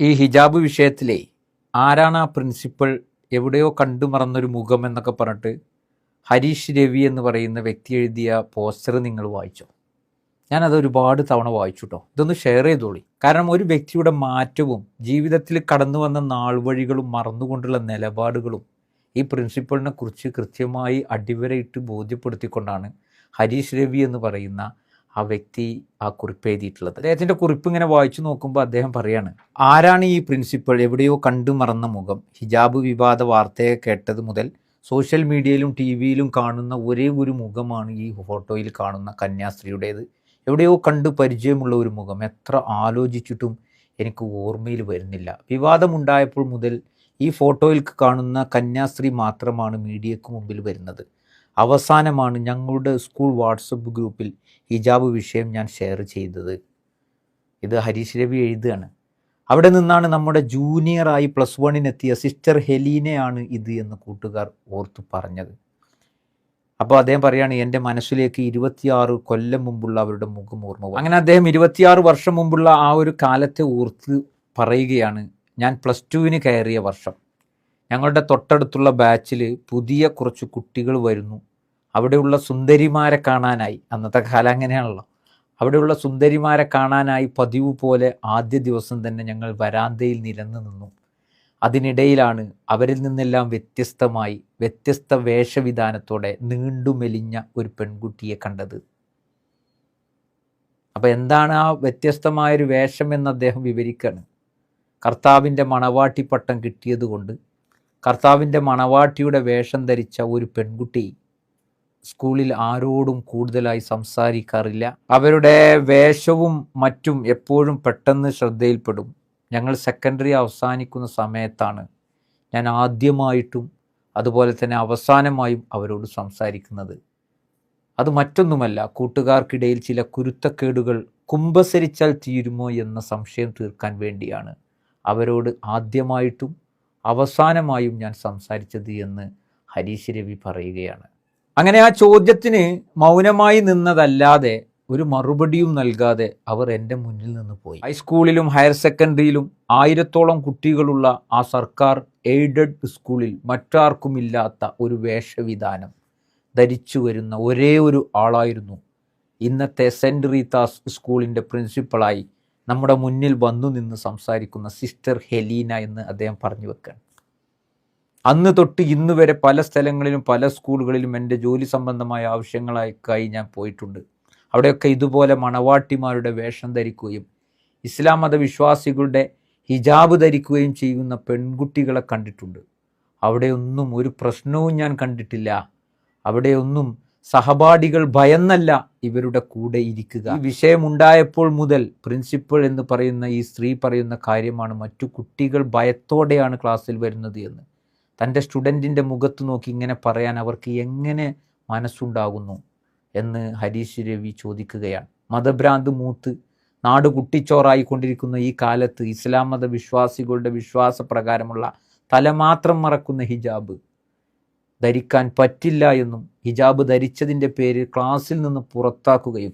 ഈ ഹിജാബ് വിഷയത്തിലെ ആരാണ് ആ പ്രിൻസിപ്പൾ എവിടെയോ കണ്ടു മറന്നൊരു മുഖം എന്നൊക്കെ പറഞ്ഞിട്ട് ഹരീഷ് രവി എന്ന് പറയുന്ന വ്യക്തി എഴുതിയ പോസ്റ്റർ നിങ്ങൾ വായിച്ചോ? ഞാനത് ഒരുപാട് തവണ വായിച്ചു കേട്ടോ ഇതൊന്ന് ഷെയർ ചെയ്തോളി. കാരണം ഒരു വ്യക്തിയുടെ മാറ്റവും ജീവിതത്തിൽ കടന്നു വന്ന നാൾവഴികളും മറന്നുകൊണ്ടുള്ള നിലപാടുകളും ഈ പ്രിൻസിപ്പളിനെ കുറിച്ച് കൃത്യമായി അടിവരയിട്ട് ബോധ്യപ്പെടുത്തിക്കൊണ്ടാണ് ഹരീഷ് രവി എന്ന് പറയുന്ന ആ വ്യക്തി ആ കുറിപ്പ് എഴുതിയിട്ടുള്ളത്. അദ്ദേഹത്തിന്റെ കുറിപ്പ് ഇങ്ങനെ വായിച്ചു നോക്കുമ്പോൾ അദ്ദേഹം പറയാണ് ആരാണ് ഈ പ്രിൻസിപ്പൾ എവിടെയോ കണ്ടു മറന്ന മുഖം. ഹിജാബ് വിവാദ വാർത്തയെ കേട്ടത് മുതൽ സോഷ്യൽ മീഡിയയിലും ടി വിയിലും കാണുന്ന ഒരേ ഒരു മുഖമാണ് ഈ ഫോട്ടോയിൽ കാണുന്ന കന്യാസ്ത്രീയുടേത്. എവിടെയോ കണ്ട് പരിചയമുള്ള ഒരു മുഖം. എത്ര ആലോചിച്ചിട്ടും എനിക്ക് ഓർമ്മയിൽ വരുന്നില്ല. വിവാദമുണ്ടായപ്പോൾ മുതൽ ഈ ഫോട്ടോയിൽ കാണുന്ന കന്യാസ്ത്രീ മാത്രമാണ് മീഡിയക്ക് മുമ്പിൽ വരുന്നത്. അവസാനമാണ് ഞങ്ങളുടെ സ്കൂൾ വാട്സപ്പ് ഗ്രൂപ്പിൽ ഹിജാബ് വിഷയം ഞാൻ ഷെയർ ചെയ്തത്. ഇത് ഹരീഷ് രവി എഴുതുകയാണ്. അവിടെ നിന്നാണ് നമ്മുടെ ജൂനിയറായി പ്ലസ് വണ്ണിനെത്തിയ സിസ്റ്റർ ഹെലീനയാണ് ഇത് എന്ന് കൂട്ടുകാർ ഓർത്തു പറഞ്ഞത്. അപ്പോൾ അദ്ദേഹം പറയാണ് എന്റെ മനസ്സിലേക്ക് ഇരുപത്തിയാറ് കൊല്ലം മുമ്പുള്ള അവരുടെ മുഖം ഓർമ്മ അങ്ങനെ അദ്ദേഹം ഇരുപത്തിയാറ് വർഷം മുമ്പുള്ള ആ ഒരു കാലത്തെ ഓർത്ത് പറയുകയാണ് ഞാൻ പ്ലസ് ടുവിന് കയറിയ വർഷം. ഞങ്ങളുടെ തൊട്ടടുത്തുള്ള ബാച്ചിൽ പുതിയ കുറച്ച് കുട്ടികൾ വരുന്നു. അവിടെയുള്ള സുന്ദരിമാരെ കാണാനായി അന്നത്തെ കാലം അങ്ങനെയാണല്ലോ. അവിടെയുള്ള സുന്ദരിമാരെ കാണാനായി പതിവ് പോലെ ആദ്യ ദിവസം തന്നെ ഞങ്ങൾ വരാന്തയിൽ നിരന്നു നിന്നു. അതിനിടയിലാണ് അവരിൽ നിന്നെല്ലാം വ്യത്യസ്തമായി വ്യത്യസ്ത വേഷവിധാനത്തോടെ നീണ്ടു മെലിഞ്ഞ ഒരു പെൺകുട്ടിയെ കണ്ടത്. അപ്പോൾ എന്താണ് ആ വ്യത്യസ്തമായൊരു വേഷം എന്ന് അദ്ദേഹം വിവരിക്കുകയാണ് കർത്താവിന്റെ മണവാട്ടി പട്ടം കിട്ടിയതുകൊണ്ട് കർത്താവിന്റെ മണവാട്ടിയുടെ വേഷം ധരിച്ച ഒരു പെൺകുട്ടി സ്കൂളിൽ ആരോടും കൂടുതലായി സംസാരിക്കാറില്ല. അവരുടെ വേഷവും മറ്റും എപ്പോഴും പെട്ടെന്ന് ശ്രദ്ധയിൽപ്പെടും. ഞങ്ങൾ സെക്കൻഡറി അവസാനിക്കുന്ന സമയത്താണ് ഞാൻ ആദ്യമായിട്ടും അതുപോലെ തന്നെ അവസാനമായും അവരോട് സംസാരിക്കുന്നത്. അത് മറ്റൊന്നുമല്ല കൂട്ടുകാർക്കിടയിൽ ചില കുരുത്തക്കേടുകൾ കുമ്പസരിച്ചാൽ തീരുമോ എന്ന സംശയം തീർക്കാൻ വേണ്ടിയാണ് അവരോട് ആദ്യമായിട്ടും അവസാനമായും ഞാൻ സംസാരിച്ചത് എന്ന് ഹരീഷ് രവി പറയുകയാണ്. അങ്ങനെ ആ ചോദ്യത്തിന് മൗനമായി നിന്നതല്ലാതെ ഒരു മറുപടിയും നൽകാതെ അവർ എന്റെ മുന്നിൽ നിന്ന് പോയി. ഹൈസ്കൂളിലും ഹയർ സെക്കൻഡറിയിലും ആയിരത്തോളം കുട്ടികളുള്ള ആ സർക്കാർ എയ്ഡഡ് സ്കൂളിൽ മറ്റാർക്കുമില്ലാത്ത ഒരു വേഷവിധാനം ധരിച്ചു വരുന്ന ഒരേ ഒരു ആളായിരുന്നു ഇന്നത്തെ സെന്റ് റീതാസ് സ്കൂളിന്റെ പ്രിൻസിപ്പളായി നമ്മുടെ മുന്നിൽ വന്നു നിന്ന് സംസാരിക്കുന്ന സിസ്റ്റർ ഹെലീന എന്ന് അദ്ദേഹം പറഞ്ഞു വെക്കുകയാണ്. അന്ന് തൊട്ട് ഇന്ന് വരെ പല സ്ഥലങ്ങളിലും പല സ്കൂളുകളിലും എന്റെ ജോലി സംബന്ധമായ ആവശ്യങ്ങൾക്കായി ഞാൻ പോയിട്ടുണ്ട്. അവിടെയൊക്കെ ഇതുപോലെ മണവാട്ടിമാരുടെ വേഷം ധരിക്കുകയും ഇസ്ലാം മതവിശ്വാസികളുടെ ഹിജാബ് ധരിക്കുകയും ചെയ്യുന്ന പെൺകുട്ടികളെ കണ്ടിട്ടുണ്ട്. അവിടെയൊന്നും ഒരു പ്രശ്നവും ഞാൻ കണ്ടിട്ടില്ല. അവിടെയൊന്നും സഹപാഠികൾ ഭയന്നല്ല ഇവരുടെ കൂടെ ഇരിക്കുക. ഈ വിഷയമുണ്ടായപ്പോൾ മുതൽ പ്രിൻസിപ്പൾ എന്ന് പറയുന്ന ഈ സ്ത്രീ പറയുന്ന കാര്യമാണ് മറ്റു കുട്ടികൾ ഭയത്തോടെയാണ് ക്ലാസ്സിൽ വരുന്നത് എന്ന്. തന്റെ സ്റ്റുഡന്റിന്റെ മുഖത്ത് നോക്കി ഇങ്ങനെ പറയാൻ അവർക്ക് എങ്ങനെ മനസ്സുണ്ടാകുന്നു എന്ന് ഹരീഷ് രവി ചോദിക്കുകയാണ്. മതഭ്രാന്ത് മൂത്ത് നാട് കുട്ടിച്ചോറായി കൊണ്ടിരിക്കുന്ന ഈ കാലത്ത് ഇസ്ലാം മത വിശ്വാസികളുടെ വിശ്വാസപ്രകാരമുള്ള തല മാത്രം മറക്കുന്ന ഹിജാബ് ധരിക്കാൻ പറ്റില്ല എന്നും ഹിജാബ് ധരിച്ചതിന്റെ പേര് ക്ലാസ്സിൽ നിന്ന് പുറത്താക്കുകയും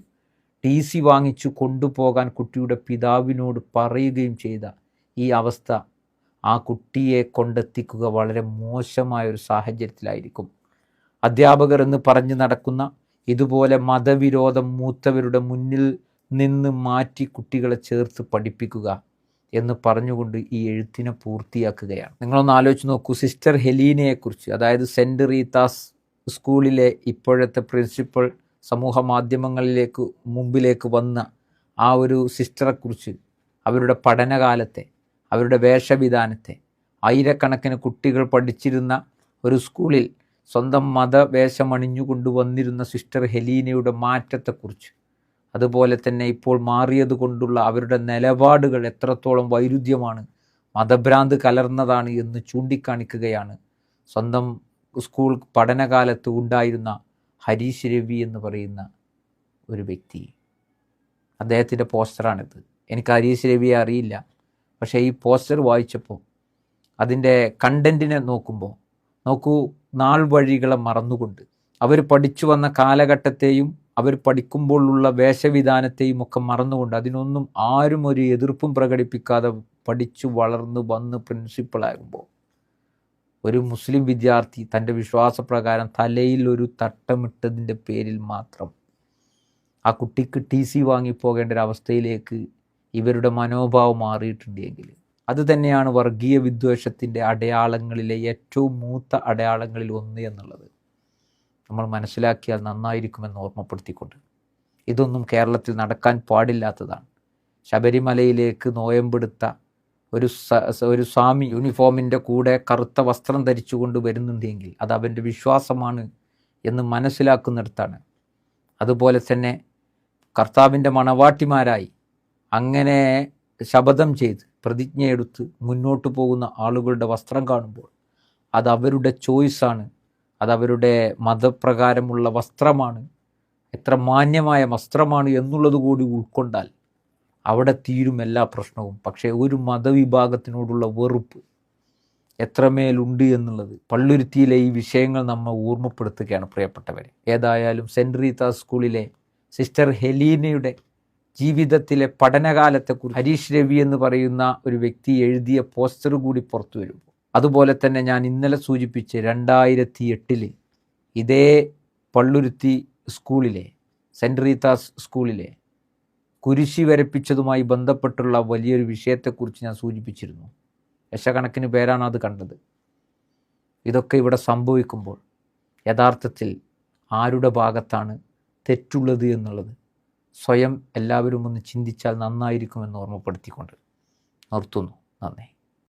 ടി സി വാങ്ങിച്ചു കൊണ്ടുപോകാൻ കുട്ടിയുടെ പിതാവിനോട് പറയുകയും ചെയ്ത ഈ അവസ്ഥ ആ കുട്ടിയെ കൊണ്ടെത്തിക്കുക വളരെ മോശമായ ഒരു സാഹചര്യത്തിലായിരിക്കും. അധ്യാപകർ എന്ന് പറഞ്ഞു നടക്കുന്ന ഇതുപോലെ മതവിരോധം മൂത്തവരുടെ മുന്നിൽ നിന്ന് മാറ്റി കുട്ടികളെ ചേർത്ത് പഠിപ്പിക്കുക എന്ന് പറഞ്ഞുകൊണ്ട് ഈ എഴുത്തിനെ പൂർത്തിയാക്കുകയാണ്. നിങ്ങളൊന്ന് ആലോചിച്ച് നോക്കൂ. സിസ്റ്റർ ഹെലീനയെക്കുറിച്ച് അതായത് സെന്റ് റീതാസ് സ്കൂളിലെ ഇപ്പോഴത്തെ പ്രിൻസിപ്പൾ സമൂഹ മാധ്യമങ്ങളിലേക്ക് മുമ്പിലേക്ക് വന്ന ആ ഒരു സിസ്റ്ററെക്കുറിച്ച് അവരുടെ പഠനകാലത്തെ അവരുടെ വേഷവിധാനത്തെ. ആയിരക്കണക്കിന് കുട്ടികൾ പഠിച്ചിരുന്ന ഒരു സ്കൂളിൽ സ്വന്തം മതവേഷമണിഞ്ഞു കൊണ്ടുവന്നിരുന്ന സിസ്റ്റർ ഹെലീനയുടെ മാറ്റത്തെക്കുറിച്ച്. അതുപോലെ തന്നെ ഇപ്പോൾ മാറിയത് കൊണ്ടുള്ള അവരുടെ നിലപാടുകൾ എത്രത്തോളം വൈരുദ്ധ്യമാണ് മതഭ്രാന്ത് കലർന്നതാണ് എന്ന് ചൂണ്ടിക്കാണിക്കുകയാണ് സ്വന്തം സ്കൂൾ പഠനകാലത്ത് ഉണ്ടായിരുന്ന ഹരീഷ് രവി എന്ന് പറയുന്ന ഒരു വ്യക്തി. അദ്ദേഹത്തിന്റെ പോസ്റ്ററാണിത്. എനിക്ക് ഹരീഷ് രവിയെ അറിയില്ല. പക്ഷേ ഈ പോസ്റ്റർ വായിച്ചപ്പോൾ അതിന്റെ കണ്ടന്റിനെ നോക്കുമ്പോൾ നോക്കൂ നാൾ വഴികളെ മറന്നുകൊണ്ട്. അവർ പഠിച്ചു വന്ന കാലഘട്ടത്തെയും അവർ പഠിക്കുമ്പോഴുള്ള വേഷവിധാനത്തെയും ഒക്കെ മറന്നുകൊണ്ട് അതിനൊന്നും ആരും ഒരു എതിർപ്പും പ്രകടിപ്പിക്കാതെ പഠിച്ചു വളർന്ന് വന്ന് പ്രിൻസിപ്പളാകുമ്പോൾ ഒരു മുസ്ലിം വിദ്യാർത്ഥി തന്റെ വിശ്വാസപ്രകാരം തലയിൽ ഒരു തട്ടമിട്ടതിന്റെ പേരിൽ മാത്രം ആ കുട്ടിക്ക് ടി സി വാങ്ങിപ്പോകേണ്ട ഒരു അവസ്ഥയിലേക്ക് ഇവരുടെ മനോഭാവം മാറിയിട്ടുണ്ടെങ്കിൽ അത് തന്നെയാണ് വർഗീയ വിദ്വേഷത്തിന്റെ അടയാളങ്ങളിലെ ഏറ്റവും മൂത്ത അടയാളങ്ങളിൽ ഒന്ന് എന്നുള്ളത്. നമ്മൾ മനസ്സിലാക്കിയാൽ നന്നായിരിക്കുമെന്ന് ഓർമ്മപ്പെടുത്തിക്കൊണ്ട് ഇതൊന്നും കേരളത്തിൽ നടക്കാൻ പാടില്ലാത്തതാണ്. ശബരിമലയിലേക്ക് നോയമ്പെടുത്ത ഒരു ഒരു സ്വാമി യൂണിഫോമിന്റെ കൂടെ കറുത്ത വസ്ത്രം ധരിച്ചുകൊണ്ട് വരുന്നുണ്ടെങ്കിൽ അത് അവന്റെ വിശ്വാസമാണ് എന്ന് മനസ്സിലാക്കുന്നിടത്താണ്. അതുപോലെ തന്നെ കർത്താവിന്റെ മണവാട്ടിമാരായി അങ്ങനെ ശപഥം ചെയ്ത് പ്രതിജ്ഞയെടുത്ത് മുന്നോട്ട് പോകുന്ന ആളുകളുടെ വസ്ത്രം കാണുമ്പോൾ അത് അവരുടെ ചോയ്സാണ് അത് അവരുടെ മതപ്രകാരമുള്ള വസ്ത്രമാണ്. എത്ര മാന്യമായ വസ്ത്രമാണ് എന്നുള്ളത് കൂടി ഉൾക്കൊണ്ടാൽ അവിടെ തീരും എല്ലാ പ്രശ്നവും. പക്ഷേ ഒരു മതവിഭാഗത്തിനോടുള്ള വെറുപ്പ് എത്രമേലുണ്ട് എന്നുള്ളത് പള്ളുരുത്തിയിലെ ഈ വിഷയങ്ങൾ നമ്മൾ ഓർമ്മപ്പെടുത്തുകയാണ് പ്രിയപ്പെട്ടവരെ. ഏതായാലും സെന്റ് റീത്ത സ്കൂളിലെ സിസ്റ്റർ ഹെലീനയുടെ ജീവിതത്തിലെ പഠനകാലത്തെ കുറിച്ച് ഹരീഷ് രവി എന്ന് പറയുന്ന ഒരു വ്യക്തി എഴുതിയ പോസ്റ്റർ കൂടി പുറത്തു വരും അതുപോലെ തന്നെ ഞാൻ ഇന്നലെ സൂചിപ്പിച്ച് രണ്ടായിരത്തി എട്ടിൽ ഇതേ പള്ളുരുത്തി സ്കൂളിലെ സെന്റ് റീത്താസ് സ്കൂളിലെ കുരിശി വരപ്പിച്ചതുമായി ബന്ധപ്പെട്ടുള്ള വലിയൊരു വിഷയത്തെക്കുറിച്ച് ഞാൻ സൂചിപ്പിച്ചിരുന്നു. ലക്ഷക്കണക്കിന് പേരാണ് അത് കണ്ടത്. ഇതൊക്കെ ഇവിടെ സംഭവിക്കുമ്പോൾ യഥാർത്ഥത്തിൽ ആരുടെ ഭാഗത്താണ് തെറ്റുള്ളത് എന്നുള്ളത് സ്വയം എല്ലാവരും ഒന്ന് ചിന്തിച്ചാൽ നന്നായിരിക്കുമെന്ന് ഓർമ്മപ്പെടുത്തിക്കൊണ്ട് നിർത്തുന്നു. നന്ദി.